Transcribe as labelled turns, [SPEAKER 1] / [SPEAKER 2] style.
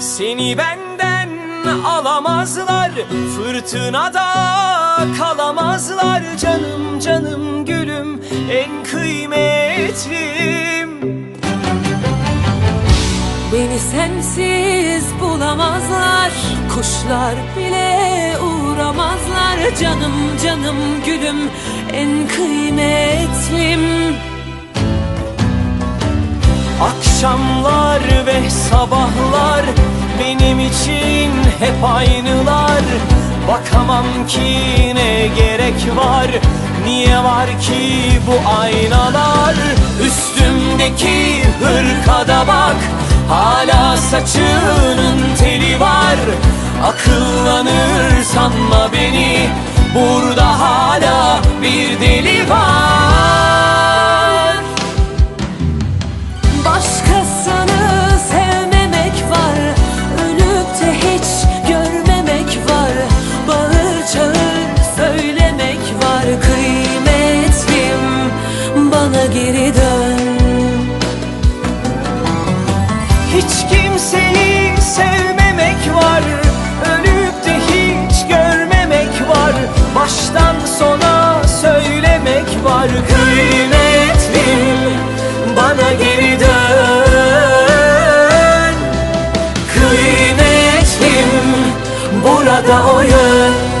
[SPEAKER 1] Seni benden alamazlar Fırtınada kalamazlar. Canım canım gülüm en kıymetlim.
[SPEAKER 2] Beni sensiz bulamazlar Kuşlar bile uğramazlar. Canım canım gülüm en kıymetlim
[SPEAKER 1] Akşamlar ve sabahlar benim için hep aynılar. Bakamam ki ne gerek var Niye var ki bu aynalar? Üstümdeki hırkada bak Hala saçının teli var. Akıllanır sanma beni var Kıymetlim bana geri dön. Kıymetlim burada o yön